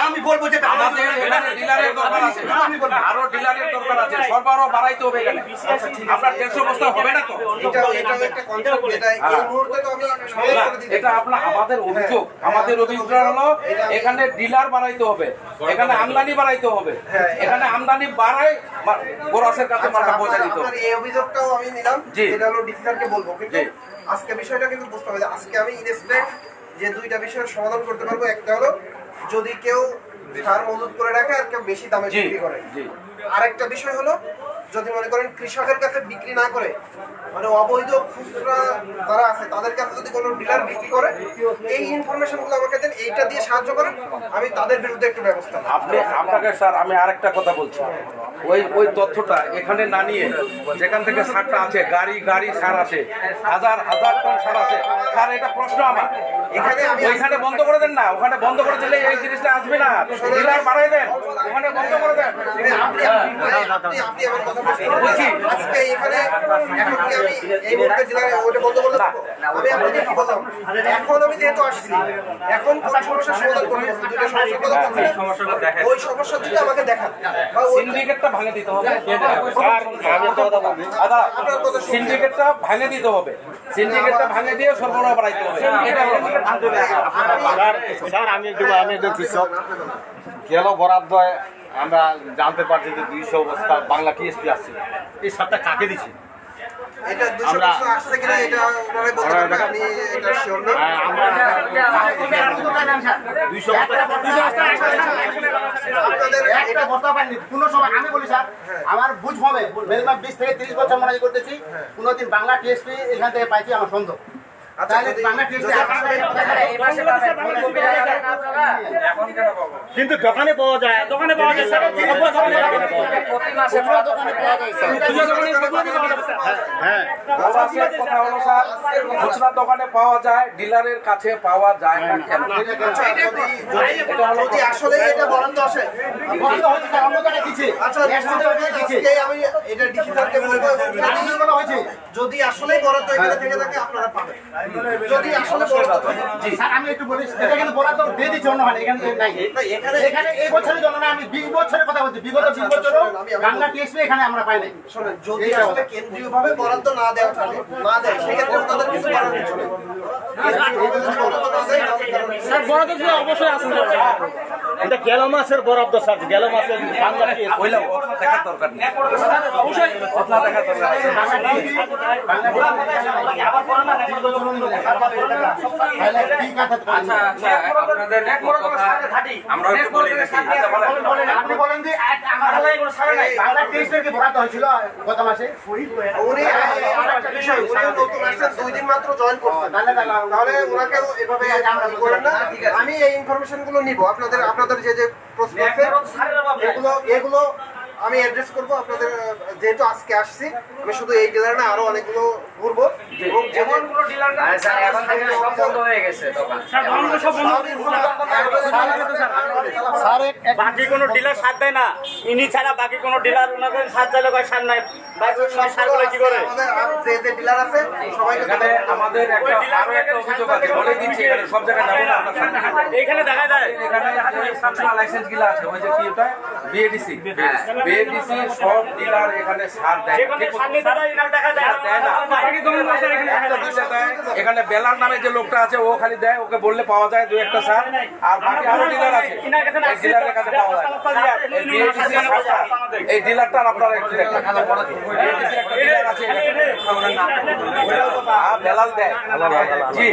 আমি বলব যে আমাদের এখানে ডিলারের দরকার আছে আরও ডিলারের দরকার আছে সরবরাহ বাড়াইতে হবে এখানে আপনার দেড়শো বস্তা হবে না তো এটা আপনার আমাদের অভিযোগ আমাদের হলো ডিলার বাড়াইতে হবে এখানে আমদানি বাড়াইতে হবে এখানে আমদানি বাড়াই গোরাসের কাছে পৌঁছে দিতে হবে এই অভিযোগটাও আমি নিলাম জি। এটা হলো ডিসিশনকে বলব। আজকে বিষয়টা কিন্তু বুঝতে হবে যে আজকে আমি ইনস্ট্যান্ট যে দুইটা বিষয় সমাধান করতে পারব একটা হলো যদি কেউ সার মজুত করে রাখে আর কেউ বেশি দামে বিক্রি করে। আরেকটা বিষয় হলো যদি মনে করেন কৃষকের কাছে বিক্রি না করে মানে অবৈধ খুচরা যারা আছে, তাদের কাছে যদি কোনো ডিলার বিক্রি করে, এই ইনফরমেশনগুলো আমাকে দেন, এইটা দিয়ে সাহায্য করেন, আমি তাদের বিরুদ্ধে একটু ব্যবস্থা আপনি, আপনাকে স্যার, আমি আরেকটা কথা বলছি। ওই ওই তথ্যটা এখানে না নিয়ে যেখান থেকে সারটা আছে, গাড়ি গাড়ি সার আছে, হাজার হাজার টন সার আছে। স্যার এটা প্রশ্ন আমার। এখানে ওইখানে বন্ধ করে দেন না ওখানে বন্ধ করে দিলে এই জিনিসটা আসবে না। ডিলার বাড়াই দেন ওখানে বন্ধ করে দেন? আজকে এখানে আমি যেহেতু আসছি এখন কোন সমস্যার সমাধান করব? দুটো সমস্যার কথা ওই আমাকে দেখান। সিন্ডিকেটটা ভাঙে দিতে হবে। সিন্ডিকেটটা ভাঙে দিতে হবে। সিন্ডিকেটটা ভাঙে দিয়ে সরবরাহ বাড়াইতে হবে। এটা হলো কথা। স্যার স্যার আমি একটু আমি একটু কৃষক। গেল বরাদ্দ আমরা জানতে পারছি যে দুইশো বস্তা বাংলা টিএসপি আসছে এই সারটা কাকে দুশো আমরা- হ্যাঁ, বুঝ হবে। মিনিমাম বিশ থেকে তিরিশ বছর মনে করতেছি। কোনোদিন বাংলা টিএসপি এখান থেকে পাইছি আমার সন্দেহ। আচ্ছা তাহলে যদি বাংলা টিএসপি কিন্তু দোকানে পাওয়া যায়। দোকানে পাওয়া যায় হ্যাঁ। কথা হলো স্যার খুচরা দোকানে পাওয়া যায় ডিলারের কাছে পাওয়া যায় না কেন? আচ্ছা, যদি- যদি আসলে এটা বরাদ্দ আসে। আচ্ছা আজকে আমি এটা ডিসিশনকে বলব এবং হয়েছে যদি আসলে বরাদ্দ এখানে থেকে থাকে আপনারা পাবেন। যদি আসলে বরাদ্দ থাকে স্যার আমি একটু বলি এটা কিন্তু বরাদ্দ দিয়ে দিচ্ছে অন্য হয় এখানে নাই। এখানে এখানে এই বছরের জন্য না আমি বিশ বছরের কথা বলছি বিগত বিশ বছরও বাংলা টিএসপি এখানে আমরা পাই নাই। শোনেন যদি আসলে কেন্দ্রীয় ভাবে বরাদ্দ না দেওয়া থাকে না দেয় সেক্ষেত্রে তাদের কিছু করার নেই। কেন্দ্রীয়ভাবে স্যার বরাদ্দ অবশ্যই আসুন এটা গেল মাসের বরাদ্দ স্যার গেল মাসের দেখার দরকার নেই আচ্ছা আচ্ছা আচ্ছা আমি এই ইনফরমেশনগুলো নিব আপনাদের আপনাদের যে যে প্রশ্ন আছে এগুলো এগুলো আমি অ্যাড্রেস করব আপনাদের যেহেতু আজকে আসছি আমি শুধু এই ডিলার না আরও অনেকগুলো ঘুরবো এবং যেমন বাকি কোনো ডিলার সার দেয় না ইনি ছাড়া বাকি কোনো ডিলার মনে চাইলে কয় সার নাই বাকি সব সারগুলো কি করে আমাদের যে যে ডিলার আছে সবাইকে এখানে আমাদের একটা আরও একটা অভিযোগ আছে বলে দিচ্ছি এখানে সব জায়গায় যাব না আমরা সামনে। দেখা যায় এখানে লাইসেন্সগুলো আছে ওই যে কি ওটা বিএডিসি বিএডিসি সব ডিলার এখানে সার দেয় বেলার নামে যে লোকটা আছে ও খালি দেয় ওকে বললে পাওয়া যায় দু একটা সার আর বাকি আরও ডিলার আছে। ইনার কাছে না এই ডিলারের কাছে পাওয়া যায়। এই BADC সারটা, এই ডিলারটার আপনারা একটু দেখেন। BADC একটা ডিলার আছে। বেলাল দেয়। জি।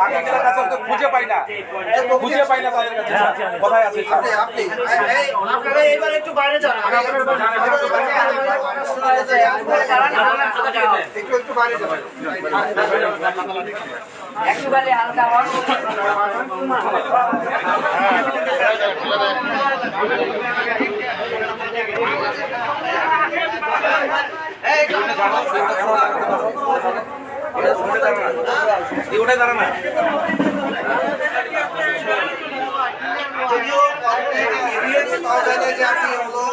বাকি ডিলার কাছে খুঁজে পাই না। খুঁজে পাই না তাদের কাছে। কোথায় আছে আপনি আপনারা এবার একটু বাইরে যান আমি একটু একটু বাইরে যান একেবারে হালকা এই ওটাই দাঁড়া পাওয়া যায় না আপনি হলো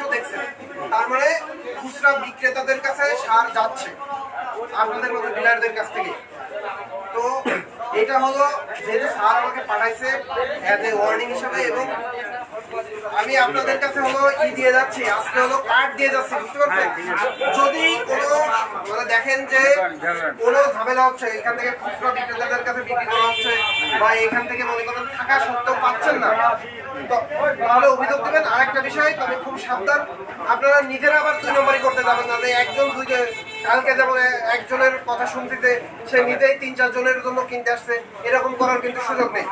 তো দেখছেন। তার খুচরা বিক্রেতাদের কাছে সার যাচ্ছে আপনাদের মতো ডিলারদের কাছ থেকে। তো এটা হলো যেহেতু সার আমাকে পাঠাইছে অ্যাজ এ ওয়ার্নিং হিসাবে এবং আমি আপনাদের কাছে হলো ই দিয়ে যাচ্ছি আজকে হলো কার্ড দিয়ে যাচ্ছি বুঝতে পারছেন? যদি কোনো মানে দেখেন যে কোনো ঝামেলা হচ্ছে এখান থেকে খুচরা বিক্রেতাদের কাছে বিক্রি করা হচ্ছে বা এখান থেকে মনে করেন থাকা সত্ত্বেও পাচ্ছেন না তাহলে অভিযোগ দেবেন। আরেকটা বিষয় তবে খুব সাবধান আপনারা নিজেরা আবার দুই নম্বরই করতে যাবেন না একজন দুইজন কালকে যেমন একজনের কথা শুনতেছে সে নিজেই তিন চার জনের জন্য কিনতে আসছে এরকম করার কিন্তু সুযোগ নেই।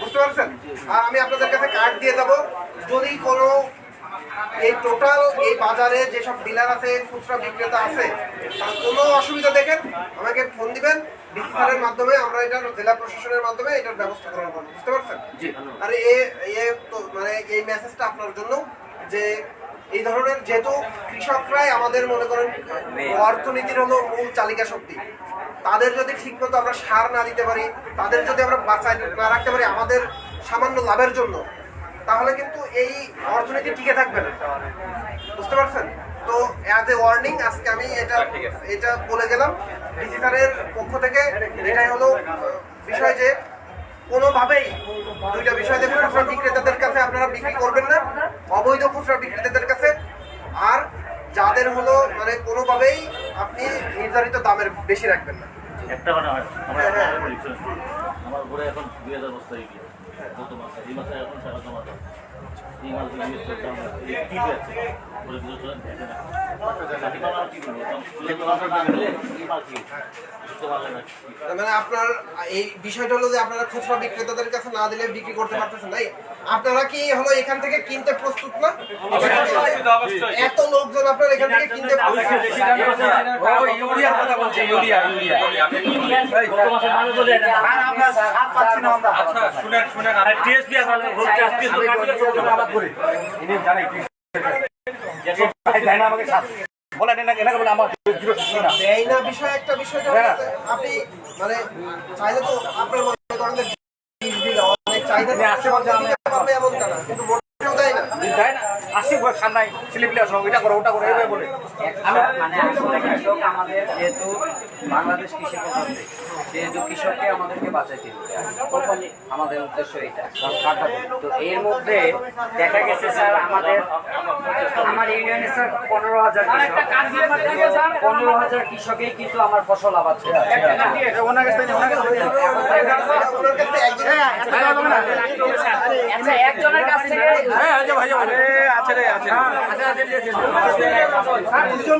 বুঝতে পারছেন? আর আমি আপনাদের কাছে কার্ড দিয়ে যাব যদি কোনো এই টোটাল এই বাজারে যেসব ডিলার আছে খুচরা বিক্রেতা আছে তার কোনো অসুবিধা দেখেন আমাকে ফোন দিবেন। ডিসিশনের মাধ্যমে আমরা এটা জেলা প্রশাসনের মাধ্যমে এটার ব্যবস্থা গ্রহণ করব। বুঝতে পারছেন? আর এ মানে এই মেসেজটা আপনার জন্য যে এই ধরনের যেহেতু কৃষকরাই আমাদের মনে করেন অর্থনীতির হলো মূল চালিকা শক্তি তাদের যদি ঠিকমতো আমরা সার না দিতে পারি তাদের যদি আমরা বাঁচাই না রাখতে পারি আমাদের সামান্য লাভের জন্য তাহলে কিন্তু এই অর্থনীতি টিকে থাকবে না। বুঝতে পারছেন? তো অ্যাজ এ ওয়ার্নিং আজকে আমি এটা এটা বলে গেলাম। ডিসি স্যারের পক্ষ থেকে এটাই হলো বিষয় যে কোনোভাবেই দুইটা বিষয় দেখুন খুচরা বিক্রেতাদের কাছে আপনারা বিক্রি করবেন না অবৈধ খুচরা বিক্রেতাদের কাছে। আর যাদের হলো মানে কোনোভাবেই আপনি নির্ধারিত দামের বেশি রাখবেন না। একটা মানে হয় আমরা হ্যাঁ, আমার ঘুরে এখন দুই হাজার বস্তা গত মাসে এই মাসে এখন টাকা জমা দেয় এই মাস তার মানে আপনার এই বিষয়টা হলো যে আপনারা খুচরা বিক্রেতাদের কাছে না দিলে বিক্রি করতে পারতেছেন নাই আপনারা কি হলো এখান থেকে কিনতে প্রস্তুত না? এত লোকজন আপনার এখান থেকে কিনতে আচ্ছা শুনেন শুনেন। আর টিএসপি আছে বলছে টিএসপি কাটিয়ে ইনি জানে কি দেয় না আমাকে সার বলে না এনাকে বলে আমার দেয় না। বিষয় একটা বিষয় আপনি মানে চাইলে তো আপনার মনে করেন যে বিশ বিঘা অনেক চাহিদা আসছে বলছে আমি দিতে পারবে এমনটা না কিন্তু দেয় না। দেয় না। আসি খান নাই স্লিপলি আসো এটা করো ওটা করো এইভাবে বলে। আমি মানে আসলে কৃষক আমাদের যেহেতু বাংলাদেশ কৃষি প্রধান দেশ, যেহেতু কৃষককে আমাদেরকে বাঁচাইতে হবে। আমাদের উদ্দেশ্য এটা তো এর মধ্যে দেখা গেছে স্যার আমাদের আমার ইউনিয়নে স্যার পনেরো হাজার পনেরো হাজার কৃষকেই কিন্তু আমার ফসল আবাদ একজনের কাছ থেকে হ্যাঁ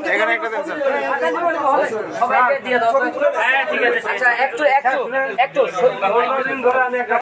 এখানে একটা দেন স্যার। সবাইকে দিয়ে দাও। হ্যাঁ ঠিক আছে আচ্ছা একটু একটু একটু।